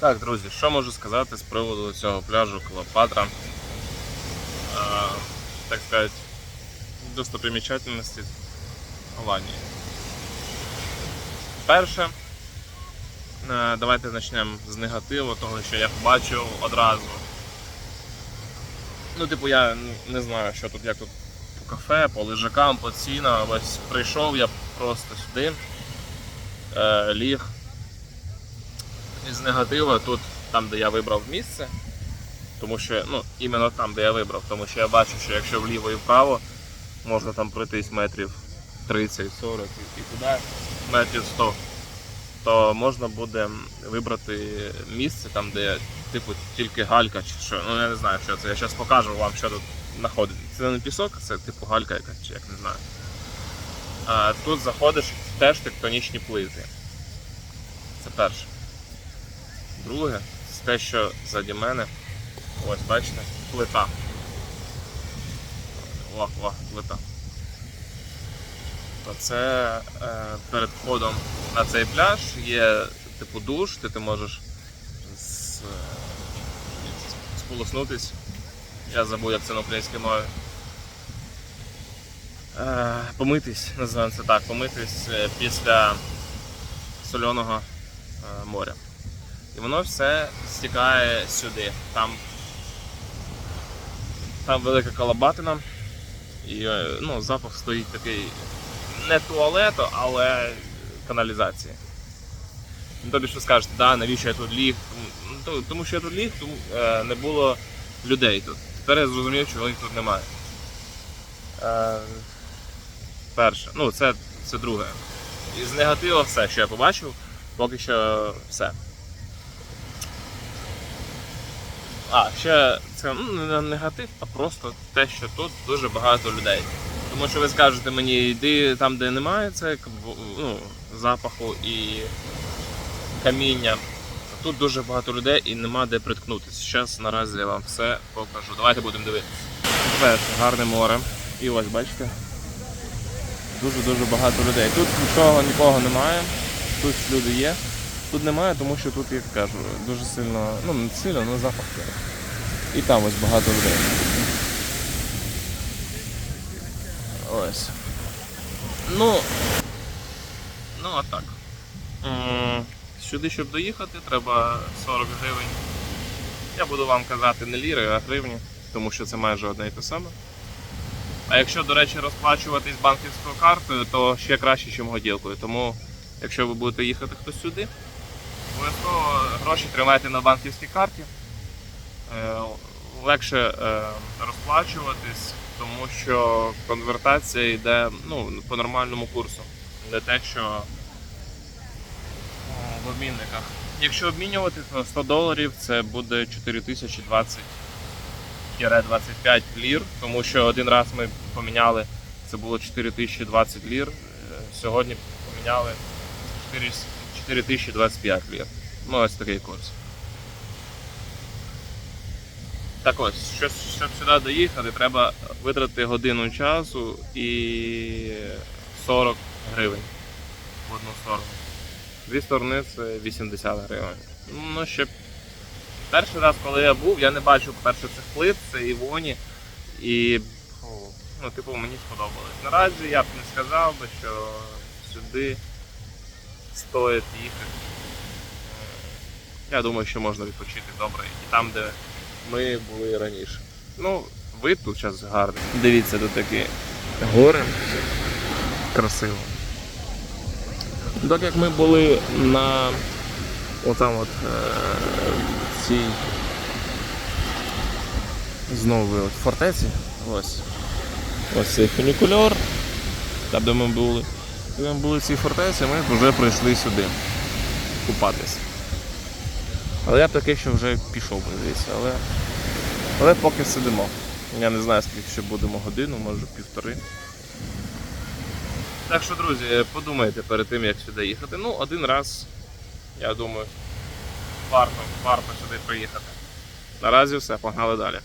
Так, друзі, що можу сказати з приводу цього пляжу Клопатра? Так сказати, достопримічательності Голландії. Перше, е, давайте почнемо з негативу, того, що я побачив одразу. Ну, типу, я не знаю, що тут, як тут по кафе, по лежакам, по цінам. Ось прийшов я просто сюди, е, ліг. Із негатива тут, там, де я вибрав місце, тому що, ну, іменно там, де я вибрав, тому що я бачу, що якщо вліво і вправо, можна там пройтись метрів 30-40 і, туди метрів 100, то можна буде вибрати місце там, де типу тільки галька чи що. Ну я не знаю, що це. Я зараз покажу вам, що тут знаходиться. Це не пісок, це типу галька якась, чи як не знаю. А, тут заходиш теж тектонічні плити. Це перше. Друге, це те, що ззаді мене. Ось, бачите, плита. О, о, плита. То це е, перед входом на цей пляж є типу душ, де ти можеш з, е, сполоснутись. Я забув, як це на українській мові. Е, помитись, називаємо це так, помитись е, після соляного моря. І воно все стікає сюди. Там, там велика колобатина. І е, ну, запах стоїть такий не туалету, але каналізації. Ну, Тобі що скажете, да, навіщо я тут ліг? Ну, Тому що я тут ліг, тому е, не було людей тут. Тепер я зрозумів, чого їх тут немає. Е, перше. Ну, це, це друге. Із негативу все, що я побачив, поки що все. А, ще це ну, не негатив, а просто те, що тут дуже багато людей. Тому що ви скажете мені, йди там, де немає це ну, запаху і каміння. Тут дуже багато людей і нема де приткнутися. Зараз наразі я вам все покажу. Давайте будемо дивитися. Перше, гарне море. І ось бачите. Дуже-дуже багато людей. Тут нічого, нікого немає. Тут люди є. Тут немає, тому що тут, як кажу, дуже сильно, ну не сильно, але запах. І там ось багато людей. Ось. Ну. Ну, а так. Сюди, щоб доїхати, треба 40 гривень. Я буду вам казати не ліри, а гривні, тому що це майже одне і те саме. А якщо, до речі, розплачуватись банківською картою, то ще краще, ніж годілкою. Тому, якщо ви будете їхати хтось сюди, обов'язково гроші тримайте на банківській карті. Е, Легше е, розплачуватись, тому що конвертація йде ну, по нормальному курсу. Не те, що в обмінниках. Якщо обмінювати, то 100 доларів це буде 4020 25 лір, тому що один раз ми поміняли, це було 4020 лір. е, Сьогодні поміняли 4 4025 лір. Ну, ось такий курс. Так ось, щоб, щоб сюди доїхати, треба витратити годину часу і 40 гривень в одну сторону. Дві сторони це 80 гривень. Ну, ще перший раз, коли я був, я не бачив, по-перше, цих плит, це і воні. І ну, типу, мені сподобалось. Наразі я б не сказав би, що сюди стоїть їхати. Я думаю, що можна відпочити добре і там, де ми були раніше. Ну, вид тут зараз гарний. Дивіться, тут такі гори. Красиво. Так як ми були на отам от е, цій знову от фортеці. Ось. Ось цей фунікульор. Там, де ми були. Коли ми були в цій фортеці, ми вже прийшли сюди купатися. Але я б таки що вже пішов би звідси, але, але поки сидимо. Я не знаю, скільки ще будемо годину, може півтори. Так що, друзі, подумайте перед тим, як сюди їхати. Ну, один раз, я думаю, варто, варто сюди приїхати. Наразі все, погнали далі.